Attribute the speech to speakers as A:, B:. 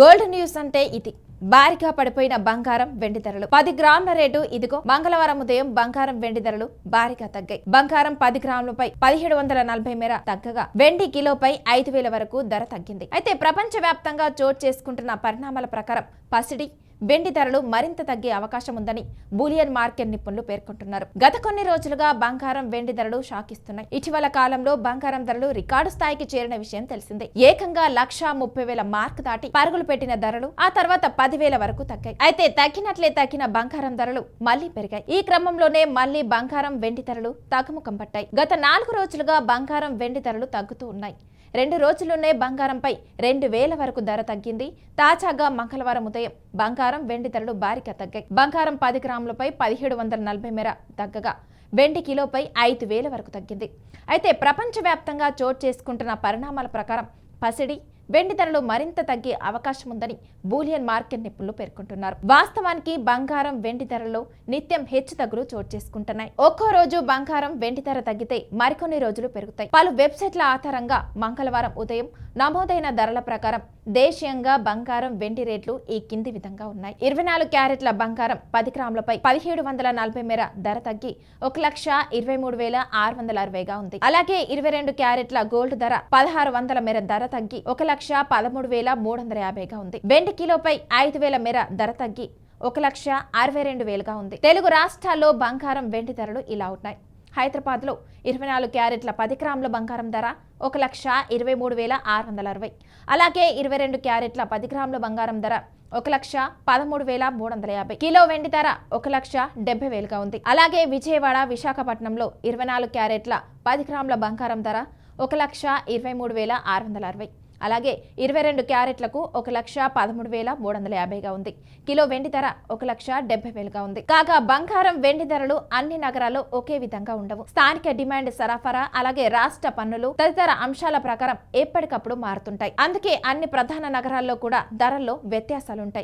A: Gold news అంటే ఇది. భారీగా పడిపోయిన బంగారం వెండి ధరలు. పది గ్రాముల రేటు ఇదిగో. మంగళవారం ఉదయం బంగారం వెండి ధరలు భారీగా తగ్గాయి. బంగారం పది గ్రాములపై పదిహేడు వందల నలభై మేర తగ్గగా. వెండి కిలోపై ఐదు వేల వరకు ధర తగ్గింది. అయితే ప్రపంచ వ్యాప్తంగా చోటు చేసుకుంటున్న పరిణామాల ప్రకారం పసిడి వెండి ధరలు మరింత తగ్గే అవకాశం ఉందని బూలియన్ మార్కెట్ నిపుణులు పేర్కొంటున్నారు. గత కొన్ని రోజులుగా బంగారం వెండి ధరలు షాకిస్తున్నాయి. ఇటీవల కాలంలో బంగారం ధరలు రికార్డు స్థాయికి చేరిన విషయం తెలిసిందే. ఏకంగా లక్ష ముప్పై వేల మార్క్ దాటి పరుగులు పెట్టిన ధరలు ఆ తర్వాత పదివేల వరకు తగ్గాయి. అయితే తగ్గినట్లే తగ్గిన బంగారం ధరలు మళ్ళీ పెరిగాయి. ఈ క్రమంలోనే మళ్ళీ బంగారం వెండి ధరలు తగ్గుముఖం పట్టాయి. గత నాలుగు రోజులుగా బంగారం వెండి ధరలు తగ్గుతూ ఉన్నాయి. రెండు రోజుల్లోనే బంగారంపై రెండు వేల వరకు ధర తగ్గింది. తాజాగా మంగళవారం ఉదయం బంగారం వెండి ధరలు భారీగా తగ్గాయి. బంగారం పది గ్రాములపై పదిహేడు వందల నలభై మేర తగ్గగా వెండి కిలోపై ఐదు వేల వరకు తగ్గింది. అయితే ప్రపంచవ్యాప్తంగా చోటు చేసుకుంటున్న పరిణామాల ప్రకారం పసిడి వెండి ధరలు మరింత తగ్గే అవకాశం ఉందని బూలియన్ మార్కెట్ నిపుణులు పేర్కొంటున్నారు. వాస్తవానికి బంగారం వెండి ధరల్లో నిత్యం హెచ్చు తగ్గులు చోటు చేసుకుంటున్నాయి. ఒక్కో రోజు బంగారం వెండి ధర తగ్గితే మరికొన్ని రోజులు పెరుగుతాయి. పలు వెబ్సైట్ల ఆధారంగా మంగళవారం ఉదయం నమోదైన ధరల ప్రకారం దేశీయంగా బంగారం వెండి రేట్లు ఈ కింది విధంగా ఉన్నాయి. ఇరవై నాలుగు క్యారెట్ల బంగారం పది గ్రాములపై పదిహేడు వందల నలభై మేర ధర తగ్గి ఒక లక్ష ఇరవై మూడు వేల ఆరు వందల అరవైగా ఉంది. అలాగే ఇరవై రెండు క్యారెట్ల గోల్డ్ ధర పదహారు వందల మేర ధర తగ్గి ఒక లక్ష పదమూడు వేల మూడు వందల యాభైగా ఉంది. వెండి కిలోపై ఐదు వేల మేర ధర తగ్గి ఒక లక్ష అరవై రెండు వేలుగా ఉంది. తెలుగు రాష్ట్రాల్లో బంగారం వెండి ధరలు ఇలా ఉన్నాయి. హైదరాబాద్లో ఇరవై నాలుగు క్యారెట్ల పది గ్రాముల బంగారం ధర ఒక లక్ష ఇరవై మూడు వేల ఆరు వందల అరవై. అలాగే ఇరవై రెండు క్యారెట్ల పది గ్రాముల బంగారం ధర ఒక లక్ష పదమూడు వేల మూడు వందల యాభై. కిలో వెండి ధర ఒక లక్ష డెబ్బై వేలుగా ఉంది. అలాగే విజయవాడ విశాఖపట్నంలో ఇరవై నాలుగు క్యారెట్ల పది గ్రాముల బంగారం ధర ఒక లక్ష ఇరవై మూడు వేల ఆరు వందల అరవై. అలాగే ఇరవై రెండు క్యారెట్లకు ఒక లక్ష పదమూడు వేల మూడు వందల యాభైగా ఉంది. కిలో వెండి ధర ఒక లక్ష డెబ్బై వేలుగా ఉంది. కాగా బంగారం వెండి ధరలు అన్ని నగరాల్లో ఒకే విధంగా ఉండవు. స్థానిక డిమాండ్ సరఫరా అలాగే రాష్ట్ర పన్నులు తదితర అంశాల ప్రకారం ఎప్పటికప్పుడు మారుతుంటాయి. అందుకే అన్ని ప్రధాన నగరాల్లో కూడా ధరల్లో వ్యత్యాసాలుంటాయి.